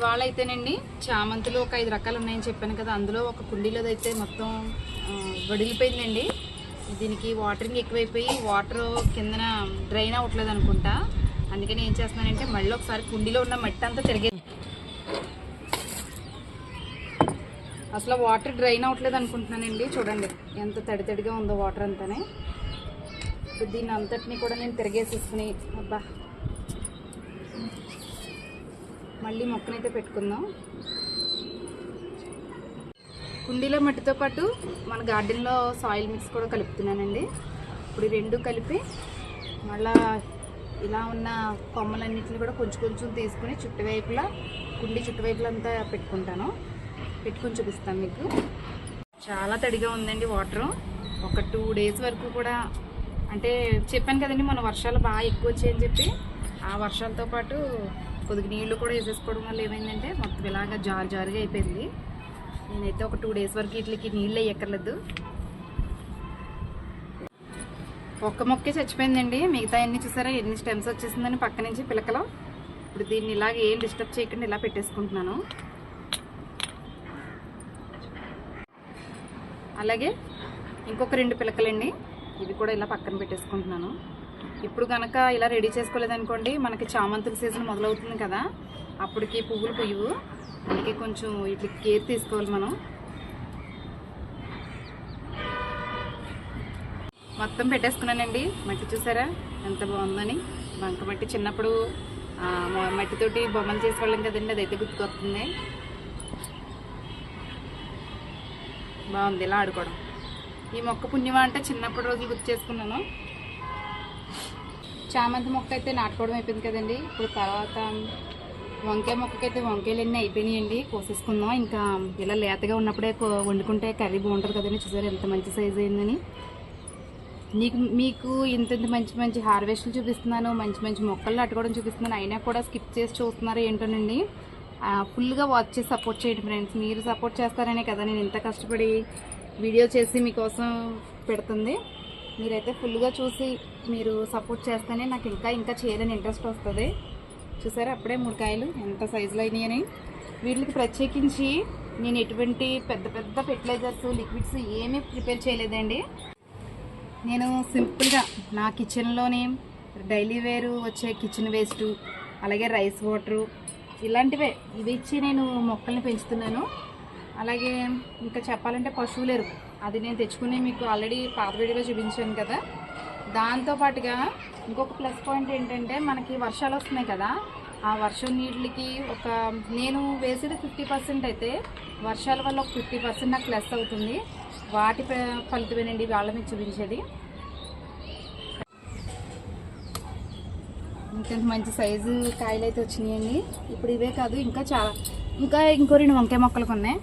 ఇవాళ అయితేనండి చామంతులు ఒక ఐదు రకాలు ఉన్నాయని చెప్పాను కదా. అందులో ఒక కుండీలో అయితే మొత్తం వడిలిపోయిందండి. దీనికి వాటరింగ్ ఎక్కువైపోయి వాటర్ కిందన డ్రైన్ అవ్వట్లేదు అనుకుంటా అందుకని ఏం చేస్తున్నానంటే మళ్ళీ ఒకసారి కుండీలో ఉన్న మట్టి అంతా తిరిగే అసలు వాటర్ డ్రైన్ అవ్వట్లేదు అనుకుంటున్నానండి చూడండి ఎంత తడి తడిగా ఉందో వాటర్ అంతానే. దీన్ని అంతటిని కూడా నేను తిరిగేసేసుకుని అబ్బా. మళ్ళీ మొక్కనైతే పెట్టుకుందాం. కుండీలో మట్టితో పాటు మన గార్డెన్లో సాయిల్ మిక్స్ కూడా కలుపుతున్నానండి. ఇప్పుడు రెండు కలిపి మళ్ళా ఇలా ఉన్న కొమ్మలన్నింటిని కూడా కొంచెం కొంచెం తీసుకుని చుట్టువైపులా కుండీ చుట్టువైపులంతా పెట్టుకుంటాను. పెట్టుకుని చూపిస్తాను మీకు. చాలా తడిగా ఉందండి వాటర్. ఒక టూ డేస్ వరకు కూడా అంటే చెప్పాను కదండి మన వర్షాలు బాగా ఎక్కువ వచ్చాయని చెప్పి ఆ వర్షాలతో పాటు కొద్దిగా నీళ్ళు కూడా వేసేసుకోవడం వల్ల ఏమైందంటే మొత్తం ఇలాగా జారు జారుగా అయిపోయింది. నేనైతే ఒక టూ డేస్ వరకు వీటికి నీళ్ళు వేయక్కర్లేదు. ఒక్క మొక్కే చచ్చిపోయిందండి. మిగతా ఎన్ని చూసారా? ఎన్ని స్టెమ్స్ వచ్చేసిందని పక్క నుంచి పిలకలు. ఇప్పుడు దీన్ని ఇలాగ ఏం డిస్టర్బ్ చేయకుండా ఇలా పెట్టేసుకుంటున్నాను. అలాగే ఇంకొక రెండు పిలకలండి. ఇవి కూడా ఇలా పక్కన పెట్టేసుకుంటున్నాను. ఇప్పుడు కనుక ఇలా రెడీ చేసుకోలేదనుకోండి మనకి చామంతుల సీజన్ మొదలవుతుంది కదా అప్పటికి పువ్వులు పుయ్యవు. అందుకే కొంచెం ఇప్పుడు కేర్ తీసుకోవాలి మనం. మొత్తం పెట్టేసుకున్నానండి. మట్టి చూసారా? ఎంత బాగుందని. బంక మట్టి చిన్నప్పుడు మట్టితోటి బొమ్మలు చేసుకోవడం కదండి అదైతే గుర్తుకొస్తుంది. బాగుంది ఇలా ఆడుకోవడం. ఈ మొక్క పుణ్యమా అంటే చిన్నప్పటి రోజులు గుర్తు చేసుకున్నాను. చామంతి మొక్క అయితే నాటుకోవడం అయిపోయింది కదండి. ఇప్పుడు తర్వాత వంకాయ మొక్కకైతే వంకాయలు అన్నీ అయిపోయినాయండి. కోసేసుకుందాం ఇంకా ఇలా లేతగా ఉన్నప్పుడే వండుకుంటే కర్రీ బాగుంటుంది కదండి. చూసారు ఎంత మంచి సైజ్ అయిందని. నీకు మీకు ఇంత ఇంత మంచి మంచి హార్వెస్ట్లు చూపిస్తున్నాను. మంచి మంచి మొక్కలు నాటుకోవడం చూపిస్తున్నాను. అయినా కూడా స్కిప్ చేసి చూస్తున్నారు ఏంటోనండి. ఫుల్గా వాచ్ చేసి సపోర్ట్ చేయండి ఫ్రెండ్స్ మీరు సపోర్ట్ చేస్తారనే కదా. నేను ఇంత కష్టపడి వీడియో చేసి మీకోసం పెడుతుంది. మీరైతే ఫుల్గా చూసి మీరు సపోర్ట్ చేస్తేనే నాకు ఇంకా ఇంకా చేయాలని ఇంట్రెస్ట్ వస్తుంది. చూసారా? అప్పుడే మూడు ఎంత సైజులో అయినాయని వీటికి ప్రత్యేకించి నేను ఎటువంటి పెద్ద పెద్ద ఫెర్టిలైజర్స్ లిక్విడ్స్ ఏమీ ప్రిపేర్ చేయలేదండి. నేను సింపుల్గా నా కిచెన్లోనే డైలీ వేరు వచ్చే కిచెన్ వేస్టు అలాగే రైస్ వాటరు ఇలాంటివే. ఇవి ఇచ్చి నేను మొక్కల్ని పెంచుతున్నాను. అలాగే ఇంకా చెప్పాలంటే పశువుల ఎరువు అది నేను తెచ్చుకుని మీకు ఆల్రెడీ పాత వీడియోలో చూపించాను కదా. దాంతో పాటుగా ఇంకొక ప్లస్ పాయింట్ ఏంటంటే మనకి వర్షాలు వస్తున్నాయి కదా. ఆ వర్షం నీళ్ళకి ఒక నేను వేసేది ఫిఫ్టీ పర్సెంట్ అయితే వర్షాల వల్ల ఒక ఫిఫ్టీ పర్సెంట్ నాకు లెస్ అవుతుంది. వాటి ఫలితమేనండి వాళ్ళ మీద చూపించేది. ఇంకెంత మంచి సైజు కాయలు అయితే వచ్చినాయండి. ఇప్పుడు ఇవే కాదు ఇంకా చాలా ఇంకా ఇంకో రెండు వంకాయ మొక్కలు ఉన్నాయి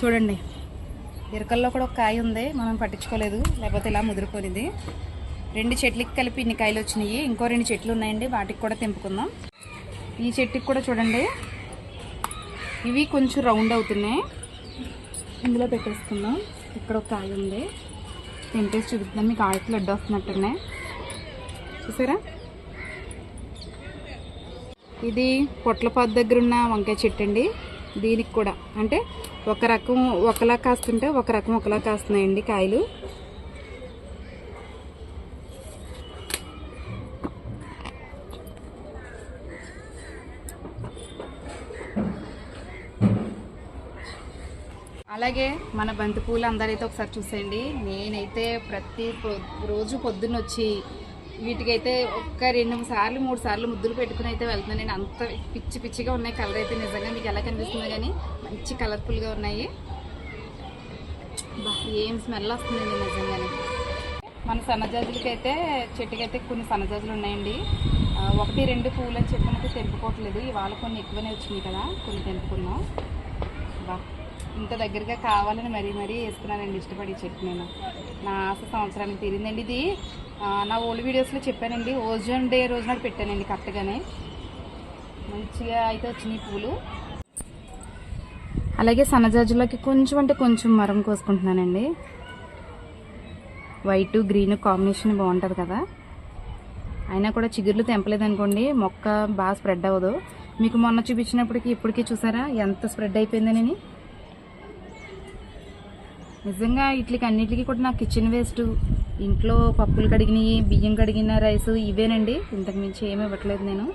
చూడండి. ఇరకల్లో కూడా ఒక కాయ ఉంది మనం పట్టించుకోలేదు లేకపోతే ఇలా ముదిరిపోయింది రెండు చెట్లకి కలిపి ఇన్ని కాయలు వచ్చినాయి ఇంకో రెండు చెట్లు ఉన్నాయండి వాటికి కూడా తెంపుకుందాం. ఈ చెట్టుకి కూడా చూడండి ఇవి కొంచెం రౌండ్ అవుతున్నాయి. ఇందులో పెట్టేసుకుందాం ఇక్కడ ఒక కాయ ఉంది. తింటేసి చూపిస్తున్నాం మీకు ఆడతలు లడ్డు వస్తున్నట్టున్నాయి. చూసారా? ఇది పొట్లపాత దగ్గర ఉన్న వంకాయ చెట్టు అండి దీనికి కూడా. అంటే ఒక రకం ఒకలా కాస్తుంటే ఒక రకం ఒకలా కాస్తున్నాయండి కాయలు. అలాగే మన బంతిపూలు అందరైతే ఒకసారి చూసేయండి. నేనైతే ప్రతి రోజు పొద్దున్నొచ్చి వీటికైతే ఒక్క రెండు సార్లు మూడు సార్లు ముద్దులు పెట్టుకుని అయితే వెళ్తున్నాను నేను అంత పిచ్చి పిచ్చిగా ఉన్నాయి కలర్ అయితే నిజంగా మీకు ఎలా కనిపిస్తుంది కానీ మంచి కలర్ఫుల్గా ఉన్నాయి. ఏం స్మెల్ వస్తుందండి నిజంగానే. మన సన్నజాజులకైతే చెట్టుకైతే కొన్ని సన్నజాజులు ఉన్నాయండి. ఒకటి రెండు పూలు అని చెప్పినట్టు తెంపుకోవట్లేదు. ఇవాళ కొన్ని ఎక్కువనే వచ్చినాయి కదా కొన్ని తెంపుకున్నాం. బా ఇంత దగ్గరగా కావాలని మరీ మరీ వేసుకున్నానండి ఇష్టపడి చెట్టు నేను. నా ఆశ సంవత్సరానికి తీరిందండి ఇది. నా ఓల్డ్ వీడియోస్లో చెప్పానండి. ఓజోన్ డే రోజు నాడు పెట్టానండి కరెక్ట్గానే. మంచిగా అయితే వచ్చినాయి పూలు. అలాగే సన్నజాజులకి కొంచెం అంటే కొంచెం మరం కోసుకుంటున్నానండి. వైట్ గ్రీన్ కాంబినేషన్ బాగుంటుంది కదా. అయినా కూడా చిగుర్లు తెంపలేదనుకోండి మొక్క బాగా స్ప్రెడ్ అవ్వదు. మీకు మొన్న చూపించినప్పటికి ఇప్పటికీ చూసారా? ఎంత స్ప్రెడ్ అయిపోయిందని నిజంగా వీటికి అన్నిటికీ కూడా నాకు కిచెన్ వేస్ట్ ఇంట్లో పప్పులు కడిగినవి బియ్యం కడిగిన రైస్ ఇవేనండి. ఇంతకుమించి ఏమీ ఇవ్వట్లేదు నేను.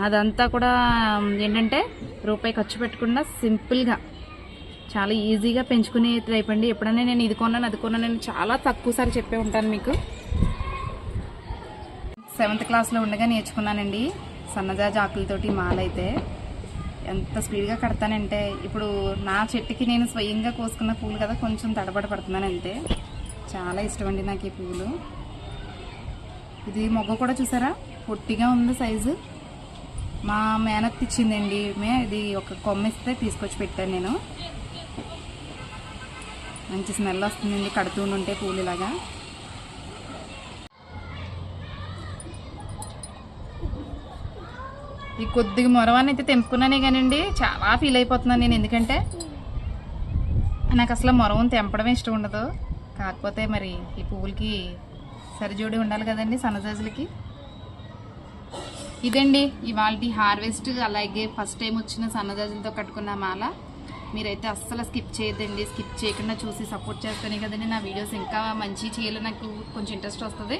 నాదంతా కూడా ఏంటంటే రూపాయి ఖర్చు పెట్టకుండా సింపుల్గా చాలా ఈజీగా పెంచుకునే టైప్ అండి. ఎప్పుడైనా నేను ఇది కొన్నాను అది కొన్నాను నేను చాలా తక్కువ చెప్పే ఉంటాను మీకు. సెవెంత్ క్లాస్లో ఉండగా నేర్చుకున్నానండి సన్నజాజి ఆకులతోటి మాల అయితే. ఎంత స్పీడ్గా కడతానంటే ఇప్పుడు నా చెట్టుకి నేను స్వయంగా కోసుకున్న పూలు కదా కొంచెం తడబడ పడుతున్నాను అంతే చాలా ఇష్టం అండి నాకు ఈ పువ్వులు ఇది మొగ్గ కూడా చూసారా? పొట్టిగా ఉంది సైజు. మా మేనత్ ఇచ్చిందండి. మే ఇది ఒక కొమ్మిస్తే తీసుకొచ్చి పెట్టాను నేను. మంచి స్మెల్ వస్తుందండి కడుతూ ఉంటే పూలు ఇలాగా ఈ కొద్దిగా మొరవాన్ని అయితే తెంపుకున్నానే కానివ్వండి చాలా ఫీల్ అయిపోతున్నాను నేను. ఎందుకంటే నాకు అసలు మొరవం తెంపడం ఇష్టం ఉండదు. కాకపోతే మరి ఈ పువ్వులకి సరిజోడి ఉండాలి కదండి సన్నజాజులకి? ఇదండి ఇవాళ హార్వెస్ట్ అలాగే ఫస్ట్ టైం వచ్చిన సన్నజాజులతో కట్టుకున్న మాల. మీరైతే అస్సలు స్కిప్ చేయొద్దండి స్కిప్ చేయకుండా చూసి సపోర్ట్ చేస్తేనే కదండి నా వీడియోస్. ఇంకా మంచి చేయాలి నాకు కొంచెం ఇంట్రెస్ట్ వస్తుంది.